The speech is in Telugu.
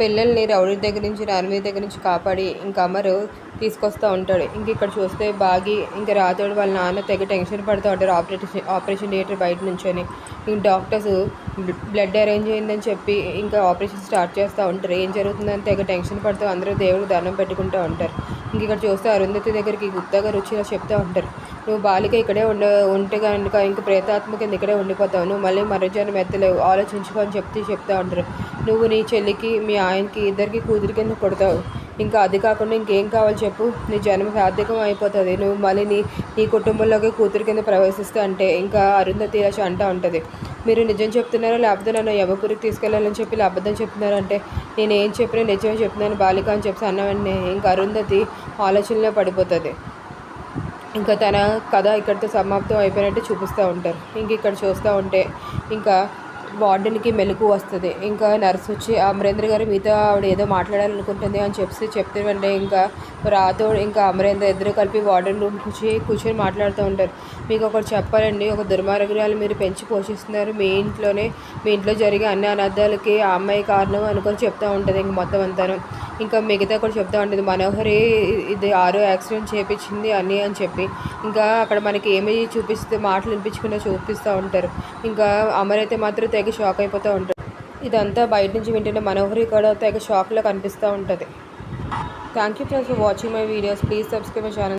పిల్లల్ని రౌడీ దగ్గర నుంచి రణవీర్ దగ్గర నుంచి కాపాడి ఇంకా అమరు తీసుకొస్తూ ఉంటాడు. ఇంక ఇక్కడ చూస్తే బాగి ఇంకా రాతోడు వాళ్ళ నాన్న తెగ టెన్షన్ పడుతూ ఉంటారు ఆపరేషన్ ఆపరేషన్ థియేటర్ బయట నుంచొని. ఇంక డాక్టర్స్ బ్లడ్ అరేంజ్ అయిందని చెప్పి ఇంకా ఆపరేషన్ స్టార్ట్ చేస్తూ ఉంటారు. ఏం జరుగుతుందని తెగ టెన్షన్ పడుతూ అందరూ దేవుడు దండం పెట్టుకుంటూ ఉంటారు. ఇంక ఇక్కడ చూస్తే అరుంధతి దగ్గరికి గుప్తా గారు వచ్చి ఇలా చెప్తూ ఉంటారు. నువ్వు బాలిక ఇక్కడే ఉండ ఉంటే కనుక ఇంక ప్రేతాత్మ కింద ఇక్కడే ఉండిపోతావు. నువ్వు మళ్ళీ మరోజాన్ని మెత్తలేవు ఆలోచించుకో అని చెప్తూ చెప్తూ ఉంటారు నువ్వు నీ చెల్లికి మీ ఆయనకి ఇద్దరికి కూతురి కింద కొడతావు. ఇంకా అది కాకుండా ఇంకేం కావాలి చెప్పు? నీ జన్మ సార్థకం అయిపోతుంది. నువ్వు మళ్ళీ నీ నీ కుటుంబంలోకి కూతురి కింద ప్రవేశిస్తే అంటే ఇంకా అరుంధతి ఇలా అంటూ ఉంటుంది. మీరు నిజం చెప్తున్నారో? లేకపోతే నన్ను యమపురికి తీసుకెళ్ళాలని చెప్పి అబద్ధం చెప్తున్నారంటే నేను ఏం చెప్పినా నిజమే చెప్తున్నాను బాలిక అని చెప్పి అన్న వెంటనే ఇంకా అరుంధతి ఆలోచనలో పడిపోతుంది. ఇంకా తన కథ ఇక్కడితో సమాప్తం అయిపోయినట్టు చూపిస్తూ ఉంటారు. ఇంక ఇక్కడ చూస్తూ ఉంటే ఇంకా వార్డెన్కి మెలకు వస్తుంది. ఇంకా నర్స్ వచ్చి అమరేంద్ర గారు మీతో ఆవిడ ఏదో మాట్లాడాలనుకుంటుంది అని చెప్పి చెప్తే వెంటనే ఇంకా రాతో ఇంకా అమరేంద్ర ఇద్దరు కలిపి వార్డెన్ రూమ్ కూర్చి కూర్చొని మాట్లాడుతూ ఉంటారు. మీకు ఒకటి చెప్పాలండి ఒక దుర్మార్గురాలు మీరు పెంచి పోషిస్తున్నారు. మీ ఇంట్లోనే మీ ఇంట్లో జరిగే అన్ని అనర్థాలకి ఆ అమ్మాయి కారణం అనుకొని చెప్తూ ఉంటుంది ఇంక మొత్తం అంతాను. ఇంకా మిగతా కూడా చెప్తా ఉంటుంది మనోహరి ఇది ఆరో యాక్సిడెంట్ చేపించింది అని అని చెప్పి. ఇంకా అక్కడ మనకి ఏమి చూపిస్తే మాటలు వినిపించకుండా చూపిస్తూ ఉంటారు. ఇంకా అమర్ అయితే మాత్రం తెగ షాక్ అయిపోతూ ఉంటారు. ఇదంతా బయట నుంచి వింటుంటే మనోహరి కూడా తెగ షాక్లో కనిపిస్తూ ఉంటుంది. Thank you for watching my videos please subscribe my channel